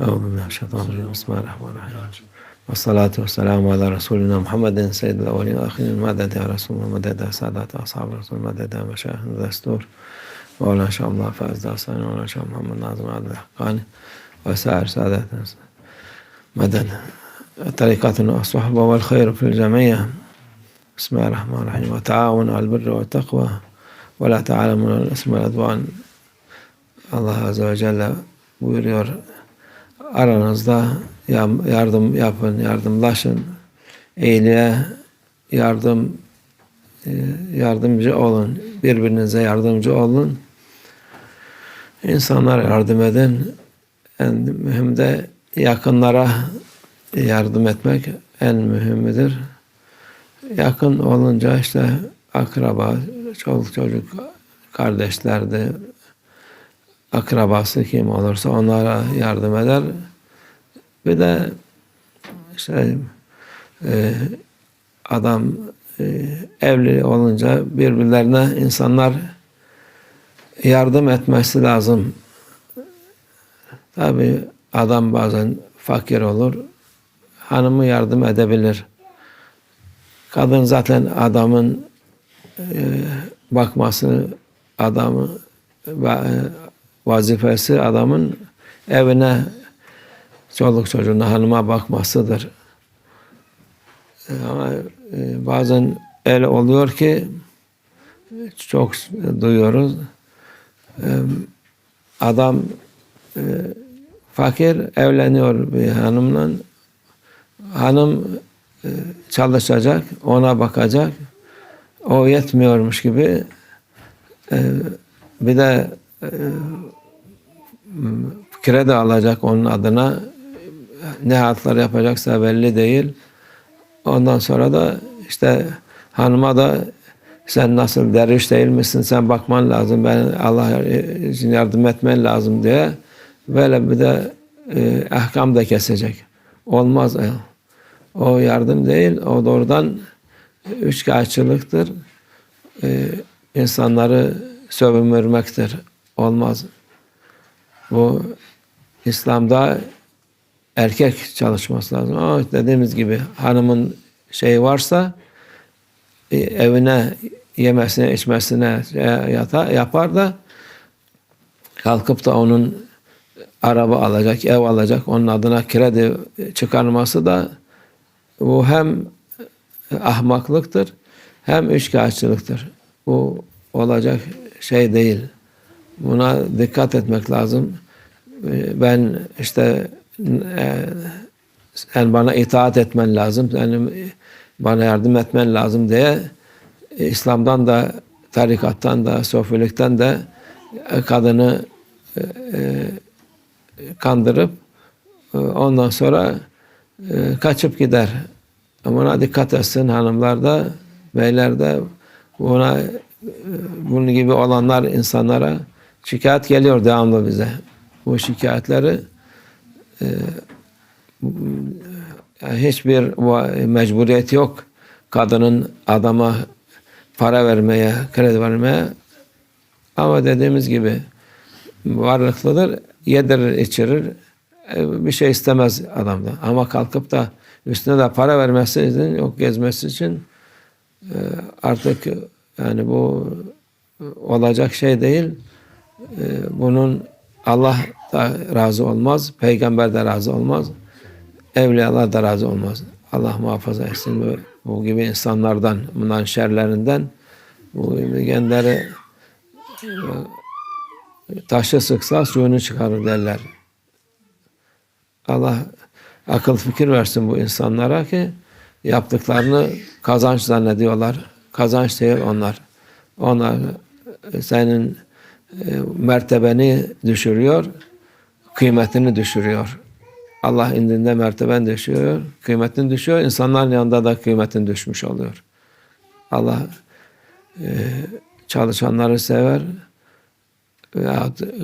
أعوذ بالله من الشيطان الرجيم. بسم الله الرحمن الرحيم. والصلاة والسلام على رسولنا محمد سيد الأولين والآخرين. مدد يا رسول الله مدد يا سادات أصحاب الرسول مدد يا مشايخ الدستور. مولانا شاء الله فاز داستان مولانا شاء محمد ناظم عبد الحقاني. وسائر ساداتنا مدد طريقتنا الصحبة والخير في الجميع. بسم الله الرحمن الرحيم. وتعاون على البر والتقوى. ولا تعلمون الاسم والعدوان. Azze ve Celle buyuruyor aranızda yardım yapın, yardımlaşın. İyiliğe yardım yardımcı olun. Birbirinize yardımcı olun. İnsanlara yardım edin. En mühim de yakınlara yardım etmek en mühimidir. Yakın olunca işte akraba, çoluk çocuk, kardeşlerdi, akrabası kim olursa onlara yardım eder. Bir de işte e, adam e, evli olunca birbirlerine insanlar yardım etmesi lazım. Tabi adam bazen fakir olur. Hanımı yardım edebilir. Kadın zaten adamın e, bakması, adamı vazifesi adamın evine çoluk çocuğuna hanıma bakmasıdır. Ama e, bazen öyle oluyor ki çok duyuyoruz. E, adam e, fakir evleniyor bir hanımla. Hanım çalışacak, ona bakacak. O yetmiyormuş gibi bir de kredi alacak onun adına ne hatlar yapacaksa belli değil. Ondan sonra da işte hanıma da sen nasıl derviş değil misin sen bakman lazım ben Allah için yardım etmen lazım diye böyle bir de e, ahkam da kesecek. Olmaz. O yardım değil o doğrudan üç kağıtçılıktır. E, insanları sövünmürmektir. Olmaz. Bu İslam'da erkek çalışması lazım. Ama dediğimiz gibi hanımın şeyi varsa e, evine yemesine içmesine yata, yapar da kalkıp da onun araba alacak, ev alacak, onun adına kredi çıkarması da bu hem ahmaklıktır hem üçkağıtçılıktır. Bu olacak şey değil. Buna dikkat etmek lazım. Ben işte sen bana itaat etmen lazım, yani bana yardım etmen lazım diye İslam'dan da, tarikattan da, sofilikten de kadını kandırıp ondan sonra kaçıp gider. Buna dikkat etsin hanımlar da, beyler de buna bunun gibi olanlar insanlara şikayet geliyor devamlı bize. Bu şikayetleri e, hiçbir mecburiyet yok. Kadının adama para vermeye, kredi vermeye ama dediğimiz gibi varlıklıdır, yedirir, içirir, e, bir şey istemez adamda. Ama kalkıp da üstüne de para vermesi için, yok gezmesi için e, artık yani bu olacak şey değil. Bunun Allah da razı olmaz, peygamber de razı olmaz, evliyalar da razı olmaz. Allah muhafaza etsin bu, bu gibi insanlardan, bundan şerlerinden, bu gibi genleri taşı sıksa suyunu çıkarır derler. Allah akıl fikir versin bu insanlara ki yaptıklarını kazanç zannediyorlar. Kazanç değil onlar. Onlar senin e, mertebeni düşürüyor, kıymetini düşürüyor. Allah indinde merteben düşüyor, kıymetin düşüyor. İnsanların yanında da kıymetin düşmüş oluyor. Allah e, çalışanları sever,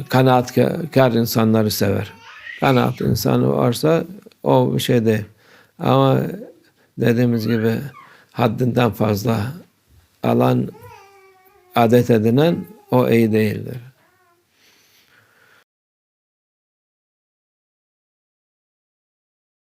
kanaatkar insanları sever. Kanaat insanı varsa o bir şey değil. Ama dediğimiz gibi haddinden fazla alan adet edinen o iyi değildir.